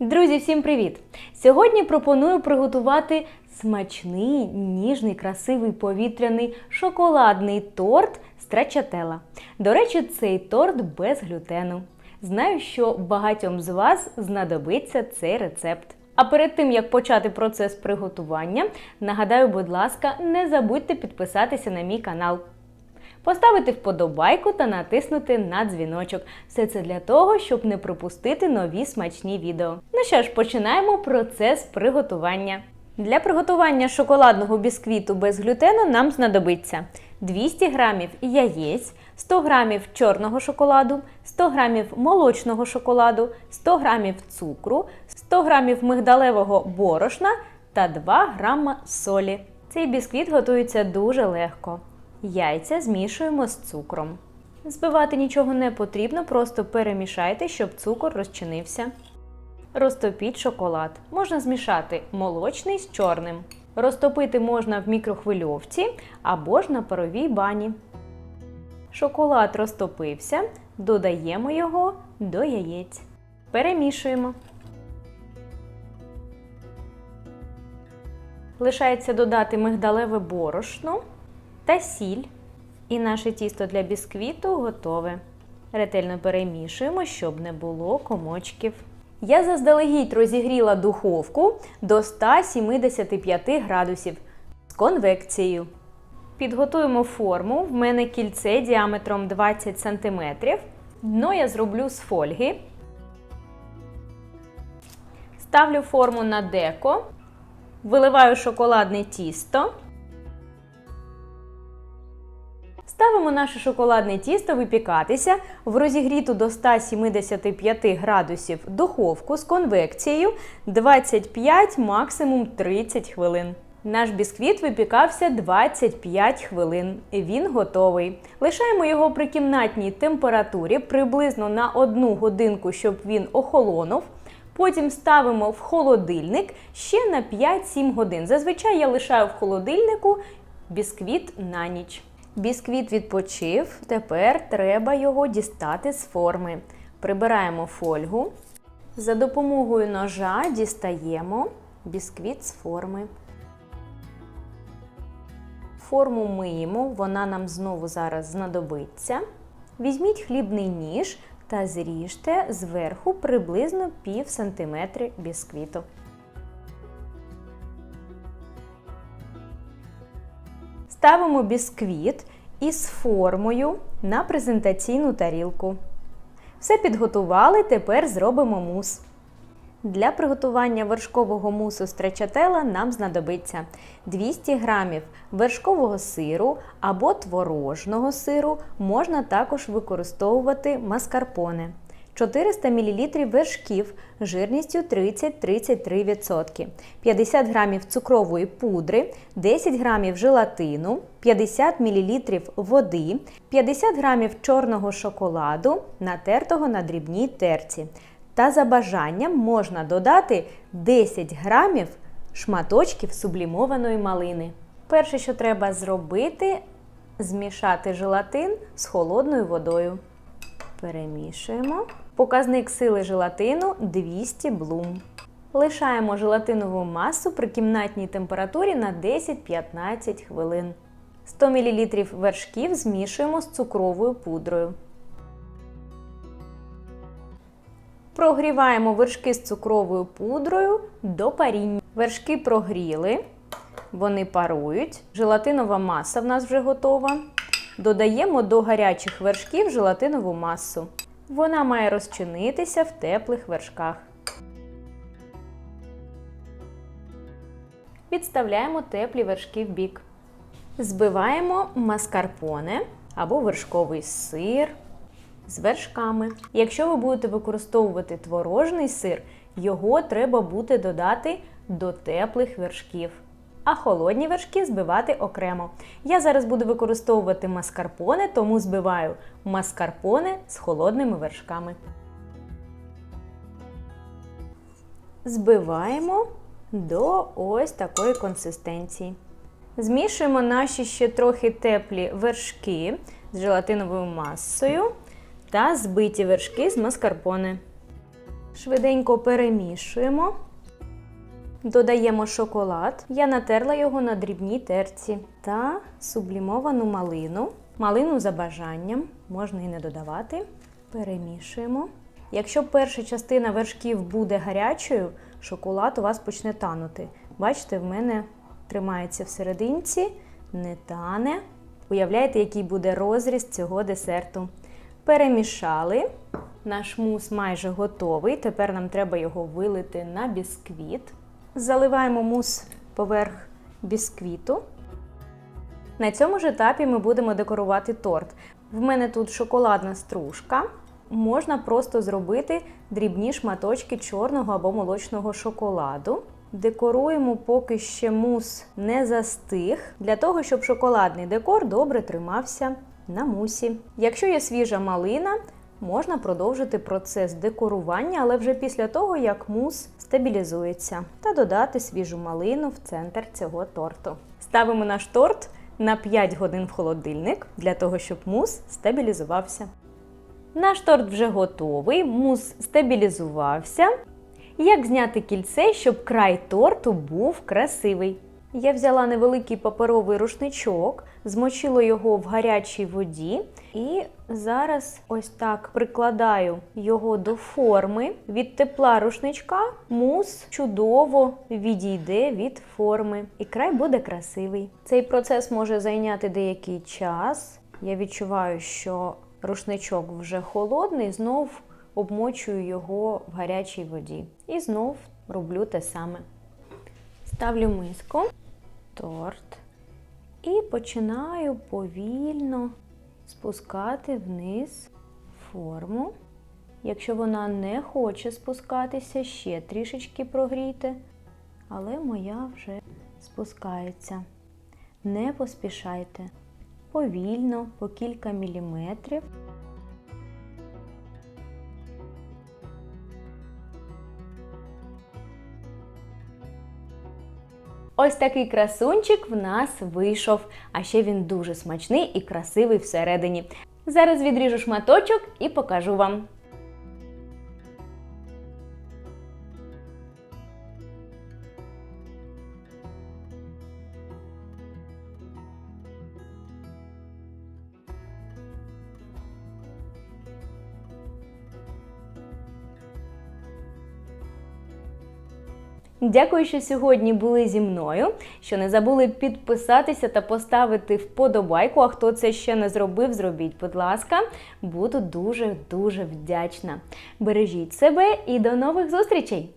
Друзі, всім привіт! Сьогодні пропоную приготувати смачний, ніжний, красивий повітряний шоколадний торт страчателла. До речі, цей торт без глютену. Знаю, що багатьом з вас знадобиться цей рецепт. А перед тим як почати процес приготування, нагадаю, будь ласка, не забудьте підписатися на мій канал. Поставити вподобайку та натиснути на дзвіночок. Все це для того, щоб не пропустити нові смачні відео. Ну що ж, починаємо процес приготування. Для приготування шоколадного бісквіту без глютену нам знадобиться 200 г яєць, 100 г чорного шоколаду, 100 г молочного шоколаду, 100 г цукру, 100 г мигдалевого борошна та 2 г солі. Цей бісквіт готується дуже легко. Яйця змішуємо з цукром. Збивати нічого не потрібно, просто перемішайте, щоб цукор розчинився. Розтопіть шоколад. Можна змішати молочний з чорним. Розтопити можна в мікрохвильовці або ж на паровій бані. Шоколад розтопився, додаємо його до яєць. Перемішуємо. Лишається додати мигдалеве борошно та сіль. І наше тісто для бісквіту готове. Ретельно перемішуємо, щоб не було комочків. Я заздалегідь розігріла духовку до 175 градусів з конвекцією. Підготуємо форму. В мене кільце діаметром 20 см. Дно я зроблю з фольги. Ставлю форму на деко. Виливаю шоколадне тісто. Ставимо наше шоколадне тісто випікатися в розігріту до 175 градусів духовку з конвекцією 25 максимум 30 хвилин. Наш бісквіт випікався 25 хвилин. Він готовий. Лишаємо його при кімнатній температурі приблизно на 1 годинку, щоб він охолонув. Потім ставимо в холодильник ще на 5-7 годин. Зазвичай я лишаю в холодильнику бісквіт на ніч. Бісквіт відпочив, тепер треба його дістати з форми. Прибираємо фольгу. За допомогою ножа дістаємо бісквіт з форми. Форму миємо, вона нам знову зараз знадобиться. Візьміть хлібний ніж та зріжте зверху приблизно пів сантиметри бісквіту. Ставимо бісквіт із формою на презентаційну тарілку. Все підготували, тепер зробимо мус. Для приготування вершкового мусу страчателла нам знадобиться 200 г вершкового сиру або творожного сиру, можна також використовувати маскарпоне. 400 мл вершків жирністю 30-33%, 50 г цукрової пудри, 10 г желатину, 50 мл води, 50 г чорного шоколаду, натертого на дрібній терці. Та за бажанням можна додати 10 грамів шматочків сублімованої малини. Перше, що треба зробити, змішати желатин з холодною водою. Перемішуємо. Показник сили желатину 200 блум. Лишаємо желатинову масу при кімнатній температурі на 10-15 хвилин. 100 мл вершків змішуємо з цукровою пудрою. Прогріваємо вершки з цукровою пудрою до паріння. Вершки прогріли, вони парують. Желатинова маса в нас вже готова. Додаємо до гарячих вершків желатинову масу. Вона має розчинитися в теплих вершках. Відставляємо теплі вершки в бік. Збиваємо маскарпоне або вершковий сир з вершками. Якщо ви будете використовувати творожний сир, його треба буде додати до теплих вершків. А холодні вершки збивати окремо. Я зараз буду використовувати маскарпоне, тому збиваю маскарпоне з холодними вершками. Збиваємо до ось такої консистенції. Змішуємо наші ще трохи теплі вершки з желатиновою масою та збиті вершки з маскарпоне. Швиденько перемішуємо. Додаємо шоколад. Я натерла його на дрібній терці та сублімовану малину. Малину за бажанням, можна і не додавати. Перемішуємо. Якщо перша частина вершків буде гарячою, шоколад у вас почне танути. Бачите, в мене тримається всерединці, не тане. Уявляєте, який буде розріз цього десерту. Перемішали. Наш мус майже готовий. Тепер нам треба його вилити на бісквіт. Заливаємо мус поверх бісквіту. На цьому ж етапі ми будемо декорувати торт. В мене тут шоколадна стружка. Можна просто зробити дрібні шматочки чорного або молочного шоколаду. Декоруємо, поки ще мус не застиг, для того, щоб шоколадний декор добре тримався на мусі. Якщо є свіжа малина, можна продовжити процес декорування, але вже після того, як мус стабілізується, та додати свіжу малину в центр цього торту. Ставимо наш торт на 5 годин в холодильник для того, щоб мус стабілізувався. Наш торт вже готовий, мус стабілізувався. Як зняти кільце, щоб край торту був красивий? Я взяла невеликий паперовий рушничок, змочила його в гарячій воді і зараз ось так прикладаю його до форми. Від тепла рушничка мус чудово відійде від форми, і край буде красивий. Цей процес може зайняти деякий час. Я відчуваю, що рушничок вже холодний, знов обмочую його в гарячій воді. І знов роблю те саме. Ставлю миску, торт і починаю повільно спускати вниз форму. Якщо вона не хоче спускатися, ще трішечки прогрійте, але моя вже спускається. Не поспішайте. Повільно, по кілька міліметрів. Ось такий красунчик в нас вийшов, а ще він дуже смачний і красивий всередині. Зараз відріжу шматочок і покажу вам. Дякую, що сьогодні були зі мною. Що не забули підписатися та поставити вподобайку. А хто це ще не зробив, зробіть, будь ласка, буду дуже дуже вдячна. Бережіть себе і до нових зустрічей!